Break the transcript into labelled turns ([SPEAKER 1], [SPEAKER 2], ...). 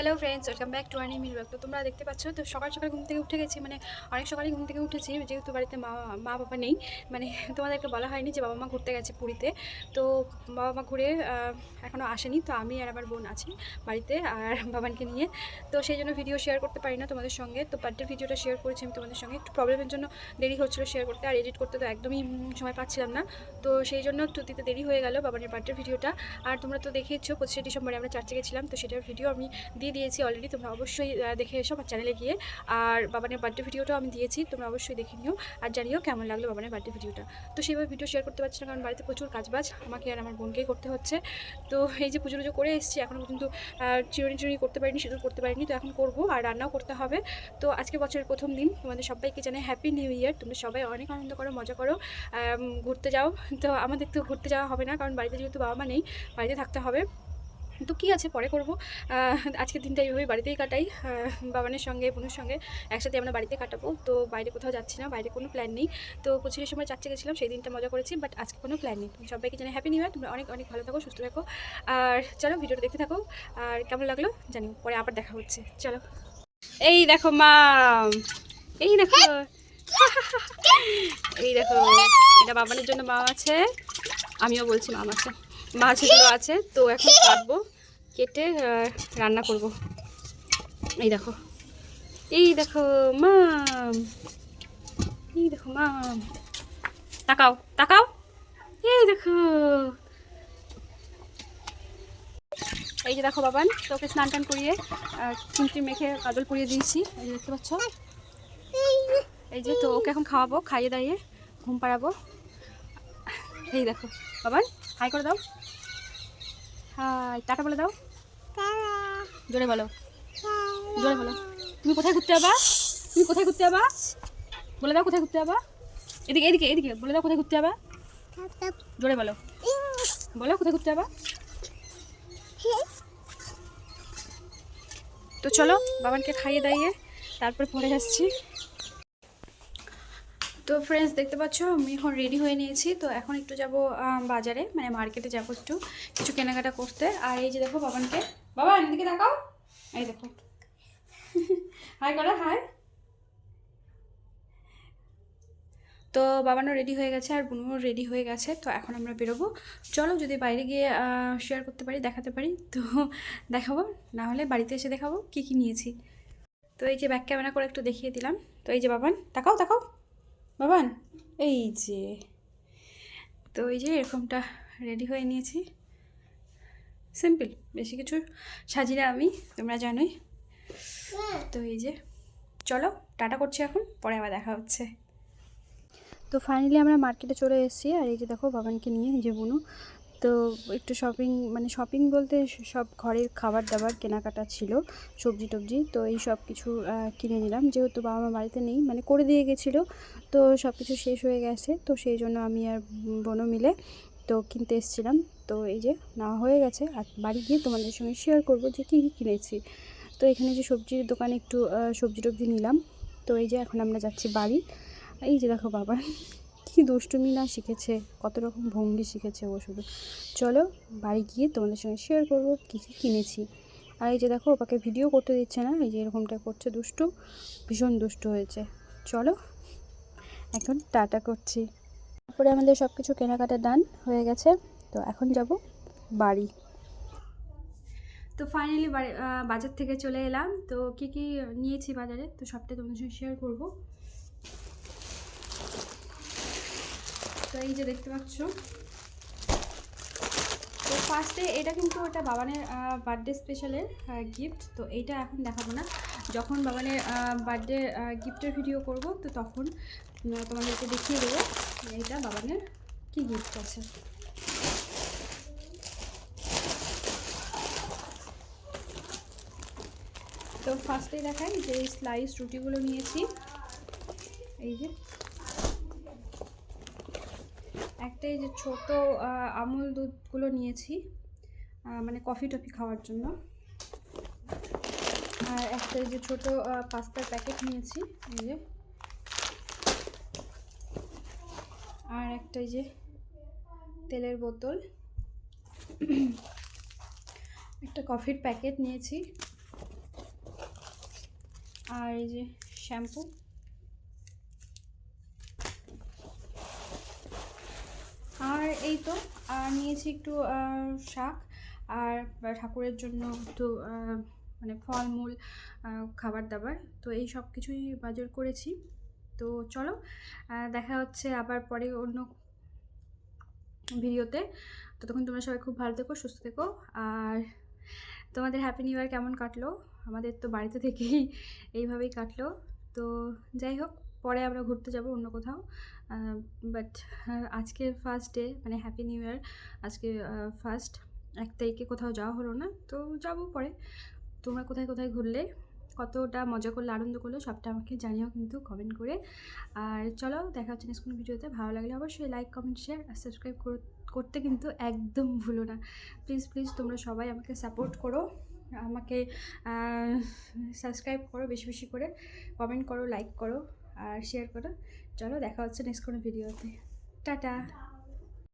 [SPEAKER 1] Hello friends welcome back to আনি মিল bag তো তোমরা দেখতে পাচ্ছ, তো সকাল সকাল ঘুম থেকে উঠে গেছি মানে অনেক সকালে ঘুম থেকে উঠেছি, যেহেতু বাড়িতে মা মা বাবা নেই মানে তোমাদেরকে বলা হয়নি যে বাবা মা ঘুরতে গেছে পুরীতে। তো বাবা মা ঘুরে এখনও আসেনি, তো আমি আর আমার বোন আছি বাড়িতে আর বাবানকে নিয়ে। তো সেই জন্য ভিডিও শেয়ার করতে পারি না তোমাদের সঙ্গে। তো বার্থডে ভিডিওটা শেয়ার করেছি আমি তোমাদের সঙ্গে। একটু প্রবলেমের জন্য দেরি হচ্ছিল শেয়ার করতে, আর এডিট করতে তো একদমই সময় পাচ্ছিলাম না। তো সেই জন্য দিতে দেরি হয়ে গেল বাবানের বার্থডে ভিডিওটা আর তোমরা তো দেখেইছো, পঁচিশে ডিসেম্বরে আমরা চার্চে গেছিলাম, তো সেটার ভিডিও আমি দিয়ে দিয়েছি অলরেডি তোমরা অবশ্যই দেখে এসো আমার চ্যানেলে গিয়ে। আর বাবানের বার্থডে ভিডিওটাও আমি দিয়েছি, তোমরা অবশ্যই দেখে নিও। আর জানিও কেমন লাগল বাবানের বার্থডে ভিডিওটা তো সেইভাবে ভিডিও শেয়ার করতে পারছি না, কারণ বাড়িতে প্রচুর কাজবাজ, আমাকে আর আমার বোনকেই করতে হচ্ছে। তো এই যে পুজো টুজো করে এসেছি এখনও পর্যন্ত চিরুনি চিরুনি করতে পারিনি সিঁদুর করতে পারিনি, তো এখন করব আর রান্নাও করতে হবে। তো আজকে বছরের প্রথম দিন, তোমাদের সবাইকে জানাই হ্যাপি নিউ ইয়ার তোমরা সবাই অনেক আনন্দ করো, মজা করো ঘুরতে যাও। তো আমাদের তো ঘুরতে যাওয়া হবে না, কারণ বাড়িতে যেহেতু বাবা মা নেই, বাড়িতে থাকতে হবে। তো কী আছে? পরে করব। আজকের দিনটা এইভাবেই বাড়িতেই কাটাই। বাবানের সঙ্গে, বোনের সঙ্গে একসাথে আমরা বাড়িতে কাটাবো। তো বাইরে কোথাও যাচ্ছি না, বাইরে কোনো প্ল্যান নেই। তো পঁচিশের সময় চাচ্ছে গেছিলাম, সেই দিনটা মজা করেছি বাট আজকে কোনো প্ল্যান নেই। সবাইকে জানাই হ্যাপি নিউ ইয়ার তোমরা অনেক অনেক ভালো থাকো, সুস্থ থাকো। আর চলো, ভিডিওটা দেখতে থাকো। আর কেমন লাগল জানি পরে আবার দেখা হচ্ছে। চলো। এই দেখো, মা! এই দেখো। এই দেখো, এটা বাবানের জন্য মা আছে। আমিও বলছি মা আছে। মাছগুলো আছে, তো এখন কাটবো। কেটে রান্না করব। এই দেখো। এই দেখো, মাম। এই দেখো, মাম। তাকাও তাকাও। এই দেখো। এই যে দেখো, বাবান, তোকে স্নান টান করিয়ে চিমটি মেখে কাজল পরিয়ে দিয়েছি। এই যে দেখতে পাচ্ছ? এই যে তো ওকে এখন খাওয়াবো, খাইয়ে দাইয়ে ঘুম পাড়াবো। এই দেখো, বাবান, হাই করে দাও। হাই, টাটা বলে দাও। জোরে বলো। জোরে বলো। তুমি কোথায় ঘুরতে যাবা? তুমি কোথায় ঘুরতে যাবা? বলে দাও কোথায় ঘুরতে যাবা। এদিকে এদিকে এদিকে, বলে দাও কোথায় ঘুরতে যাবা। জোরে বলো। বলো কোথায় ঘুরতে যাবা। তো চলো, বাবানকে খাইয়ে দাইয়ে তারপর পরে আসছি। তো ফ্রেন্ডস দেখতে পাচ্ছ, আমি এখন রেডি হয়ে নিয়েছি। তো এখন একটু যাব বাজারে মানে মার্কেটে যাব একটু, কিছু কেনাকাটা করতে। আর এই যে দেখো বাবানকে বাবা, এদিকে দেখাও এই দেখো। হাই করো হাই তো বাবানও রেডি হয়ে গেছে আর বুনুও রেডি হয়ে গেছে, তো এখন আমরা বেরোবো। চলো, যদি বাইরে গিয়ে শেয়ার করতে পারি, দেখাতে পারি, তো দেখাবো। না হলে বাড়িতে এসে দেখাবো কি কি নিয়েছি। তো এই যে ব্যাক ক্যামেরা করে একটু দেখিয়ে দিলাম। তো এই যে বাবান, তাকাও তাকাও। বাবান, এই যে। তো এই যে এরকমটা রেডি হয়ে নিয়েছি। সিম্পল, বেশি কিছু সাজি না আমি, তোমরা জানোই। তো এই যে, চলো, টাটা করছি এখন, পরে আবার দেখা হচ্ছে। তো ফাইনালি আমরা মার্কেটে চলে এসেছি, আর এই যে দেখো বাবানকে নিয়ে যে বুনু। তো একটু শপিং মানে শপিং বলতে সব ঘরের খাবার দাবার কেনাকাটা ছিল, সবজি টবজি, তো এই সব কিছু কিনে নিলাম। যেহেতু বাবা মা বাড়িতে নেই মানে করে দিয়ে গেছিল, তো সব কিছু শেষ হয়ে গেছে। তো সেই জন্য আমি আর বোনও মিলে তো কিনতে এসেছিলাম। তো এই যে নেওয়া হয়ে গেছে। আর বাড়ি গিয়ে তোমাদের সঙ্গে শেয়ার করব যে কী কী কিনেছি। তো এখানে যে সবজির দোকানে একটু সবজি টবজি নিলাম। তো এই যে এখন আমরা যাচ্ছি বাড়ি। এই যে দেখো বাবা, কী দুষ্টুমি না শিখেছে, কত রকম ভঙ্গি শিখেছে ও শুধু। চলো বাড়ি গিয়ে তোমাদের সঙ্গে শেয়ার করব কী কী কিনেছি। আর এই যে দেখো, ওপাকে ভিডিও করতে দিচ্ছে না, এই যে এরকমটা করছে দুষ্টু, ভীষণ দুষ্টু হয়েছে। চলো, এখন টাটা করছি। তারপরে আমাদের সব কিছু কেনাকাটা ডান হয়ে গেছে। তো এখন যাব বাড়ি। তো ফাইনালি বাজার থেকে চলে এলাম। তো কি কি নিয়েছি বাজারে? তো সবটাই তোমাদের সঙ্গে শেয়ার করব। তো এই যে দেখতে পাচ্ছ। তো ফার্স্টে এটা কিন্তু ওটা বাবানের বার্থডে স্পেশালের গিফট তো এইটা এখন দেখাবো না। যখন বাবানের বার্থডে গিফটের ভিডিও করব, তো তখন তোমাদেরকে দেখিয়ে দেবো এটা বাবানের কি গিফট আছে। তো ফার্স্টেই দেখাই যে স্লাইস রুটিগুলো নিয়েছি। এই যে। একটা এই যে ছোটো আমুল দুধগুলো নিয়েছি মানে কফি টফি খাওয়ার জন্য। আর একটা যে ছোটো পাস্তার প্যাকেট নিয়েছি, এই যে। আর একটা যে তেলের বোতল। একটা কফির প্যাকেট নিয়েছি। আর এই যে শ্যাম্পু। আর এই তো, আর নিয়েছি একটু শাক। আর ঠাকুরের জন্য একটু মানে ফলমূল খাবার দাবার তো এই সব কিছুই বাজার করেছি। তো চলো দেখা হচ্ছে আবার পরে অন্য ভিডিওতে। ততক্ষণ তোমরা সবাই খুব ভালো থেকো, সুস্থ থেকো। আর তোমাদের হ্যাপি নিউ ইয়ার কেমন কাটলো? আমাদের তো বাড়িতে থেকেই এইভাবেই কাটলো। তো যাই হোক, পরে আমরা ঘুরতে যাব অন্য কোথাও। বাট আজকের ফার্স্ট ডে মানে হ্যাপি নিউ ইয়ার আজকে ফার্স্ট এক তারিখে কোথাও যাওয়া হলো না, তো যাব পরে। তোমরা কোথায় কোথায় ঘুরলে, কতটা মজা করলে, আনন্দ করলে, সবটা আমাকে জানিও কিন্তু কমেন্ট করে। আর চলো, দেখা হচ্ছে নেক্সট কোনো ভিডিওতে। ভালো লাগলে অবশ্যই লাইক কমেন্ট শেয়ার আর সাবস্ক্রাইব করতে কিন্তু একদম ভুলো না। প্লিজ প্লিজ তোমরা সবাই আমাকে সাপোর্ট করো। আমাকে সাবস্ক্রাইব করো বেশি বেশি করে। কমেন্ট করো লাইক করো আর শেয়ার করো। চলো, দেখা হচ্ছে নেক্সট কোনো ভিডিওতে। টাটা।